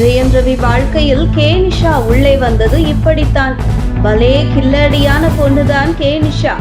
ஜெயம் ரவி வாழ்க்கையில் கே நிஷா உள்ளே வந்தது இப்படித்தான். பலே கில்லடியான பொண்ணுதான் கே நிஷா.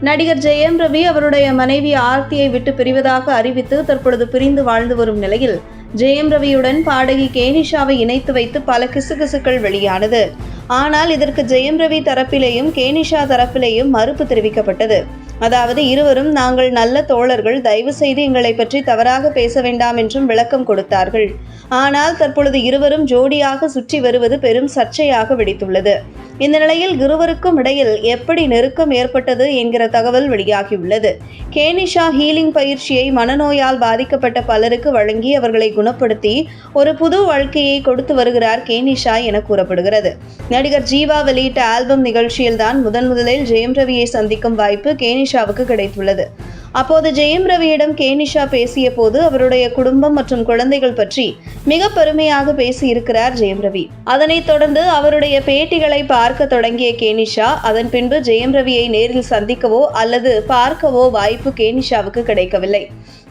நடிகர் ஜெயம் ரவி அவருடைய மனைவி ஆர்த்தியை விட்டு பிரிவதாக அறிவித்து தற்பொழுது பிரிந்து வாழ்ந்து வரும் நிலையில் ஜெயம் ரவியுடன் பாடகி கேனிஷாவை இணைத்து வைத்து பல கிசுகிசுக்கள் வெளியானது. ஆனால் இதற்கு ஜெயம் ரவி தரப்பிலேயும் கேனிஷா தரப்பிலேயும் மறுப்பு தெரிவிக்கப்பட்டது. அதாவது இருவரும் நாங்கள் நல்ல தோழர்கள் தயவு செய்து எங்களை பற்றி தவறாக பேச வேண்டாம் என்றும் விளக்கம் கொடுத்தார்கள். ஆனால் தற்பொழுது இருவரும் ஜோடியாக சுற்றி வருவது பெரும் சர்ச்சையாக வெடித்துள்ளது. இந்த நிலையில் இருவருக்கும் இடையில் எப்படி நெருக்கம் ஏற்பட்டது என்கிற தகவல் வெளியாகியுள்ளது. கேனிஷா ஹீலிங் பயிற்சியை மனநோயால் பாதிக்கப்பட்ட பலருக்கு வழங்கி அவர்களை குணப்படுத்தி ஒரு புது வாழ்க்கையை கொடுத்து வருகிறார் கேனிஷா என கூறப்படுகிறது. நடிகர் ஜீவா வெளியிட்ட ஆல்பம் நிகழ்ச்சியில்தான் முதன் முதலில் ஜெயம் ரவியை சந்திக்கும் வாய்ப்பு கேனிஷாவுக்கு கிடைத்துள்ளது. அப்போது ஜெயம் ரவியிடம் கேனிஷா பேசிய போது அவருடைய குடும்பம் மற்றும் குழந்தைகள் பற்றி மிக பெருமையாக பேசியிருக்கிறார் ஜெயம் ரவி. அதனைத் தொடர்ந்து அவருடைய பேட்டிகளை பார்க்க தொடங்கிய கேனிஷா அதன் பின்பு ஜெயம் ரவியை நேரில் சந்திக்கவோ அல்லது பார்க்கவோ வாய்ப்பு கேனிஷாவுக்கு கிடைக்கவில்லை.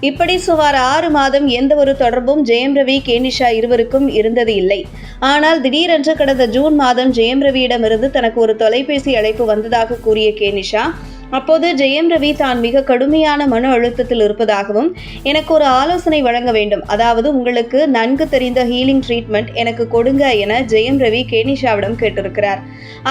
இப்படி சுமார் ஆறு மாதம் எந்த ஒரு தொடர்பும் ஜெயம் ரவி கேனிஷா இருவருக்கும் இருந்தது இல்லை. ஆனால் திடீரென்று கடந்த ஜூன் மாதம் ஜெயம் ரவியிடமிருந்து தனக்கு ஒரு தொலைபேசி அழைப்பு வந்ததாக கூறிய கேனிஷா அப்போது ஜெயம் ரவி தான் மிக கடுமையான மன அழுத்தத்தில் இருப்பதாகவும் எனக்கு ஒரு ஆலோசனை வழங்க வேண்டும். அதாவது உங்களுக்கு நன்கு தெரிந்த ஹீலிங் ட்ரீட்மெண்ட் எனக்கு கொடுங்க என ஜெயம் ரவி கேனிஷாவிடம் கேட்டிருக்கிறார்.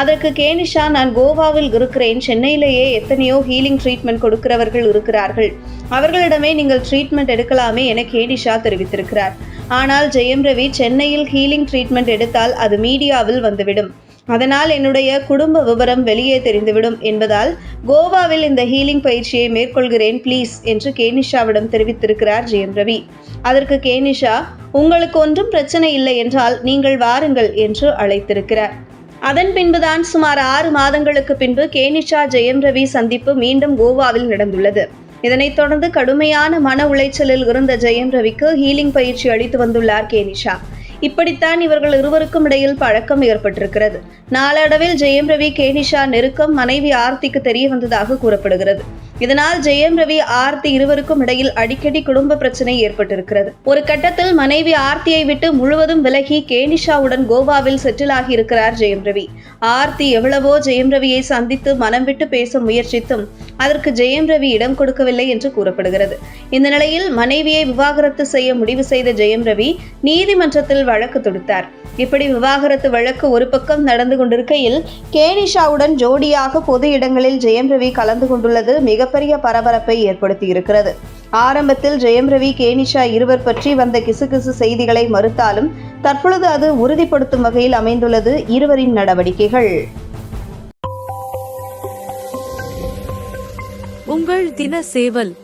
அதற்கு கேனிஷா நான் கோவாவில் இருக்கிறேன். சென்னையிலேயே எத்தனையோ ஹீலிங் ட்ரீட்மெண்ட் கொடுக்கிறவர்கள் இருக்கிறார்கள். அவர்களிடமே நீங்கள் ட்ரீட்மெண்ட் எடுக்கலாமே என கேனிஷா தெரிவித்திருக்கிறார். ஆனால் ஜெயம் ரவி சென்னையில் ஹீலிங் ட்ரீட்மெண்ட் எடுத்தால் அது மீடியாவில் வந்துவிடும். அதனால் என்னுடைய குடும்ப விவரம் வெளியே தெரிந்துவிடும் என்பதால் கோவாவில் இந்த ஹீலிங் பயிற்சியை மேற்கொள்கிறேன் ப்ளீஸ் என்று கேனிஷாவிடம் தெரிவித்திருக்கிறார் ஜெயம் ரவி. அதற்கு கேனிஷா உங்களுக்கு ஒன்றும் பிரச்சனை இல்லை என்றால் நீங்கள் வாருங்கள் என்று அழைத்திருக்கிறார். அதன் பின்புதான் சுமார் ஆறு மாதங்களுக்கு பின்பு கேனிஷா ஜெயம் ரவி சந்திப்பு மீண்டும் கோவாவில் நடந்துள்ளது. இதனைத் தொடர்ந்து கடுமையான மன உளைச்சலில் இருந்த ஜெயம் ரவிக்கு ஹீலிங் பயிற்சி அளித்து வந்துள்ளார் கேனிஷா இப்படித்தான் இவர்கள் இருவருக்கும் இடையில் பழக்கம் ஏற்பட்டிருக்கிறது. நாளடைவில் ஜெயம் ரவி கேனிஷா நெருக்கம் மனைவி ஆர்த்திக்கு தெரிய வந்ததாக கூறப்படுகிறது. இதனால் ஜெயம் ரவி ஆர்த்தி இருவருக்கும் இடையில் அடிக்கடி குடும்ப பிரச்சனை ஏற்பட்டிருக்கிறது. ஒரு கட்டத்தில் மனைவி ஆர்த்தியை விட்டு முழுவதும் விலகி கேனிஷாவுடன் கோவாவில் செட்டில் ஆகியிருக்கிறார் ஜெயம் ரவி. ஆர்த்தி எவ்வளவோ ஜெயம் ரவியை சந்தித்து மனம் விட்டு பேச முயற்சித்தும் அதற்கு ஜெயம் ரவி இடம் கொடுக்கவில்லை என்று கூறப்படுகிறது. இந்த நிலையில் மனைவியை விவாகரத்து செய்ய முடிவு செய்த ஜெயம் ரவி நீதிமன்றத்தில் வழக்கு தொடுத்தார். இப்படி விவாகரத்து வழக்கு ஒரு பக்கம் நடந்து கொண்டிருக்கையில் கேனிஷாவுடன் ஜோடியாக பொது இடங்களில் ஜெயம் ரவி கலந்து கொண்டுள்ளது மிகப்பெரிய பரபரப்பை ஏற்படுத்தி இருக்கிறது ஆரம்பத்தில் ஜெயம் ரவி கேனிஷா இருவர் பற்றி வந்த கிசுகிசு செய்திகளை மறுத்தாலும் தற்பொழுது அது உறுதிப்படுத்தும் வகையில் அமைந்துள்ளது இருவரின் நடவடிக்கைகள். உங்கள் தின சேவல்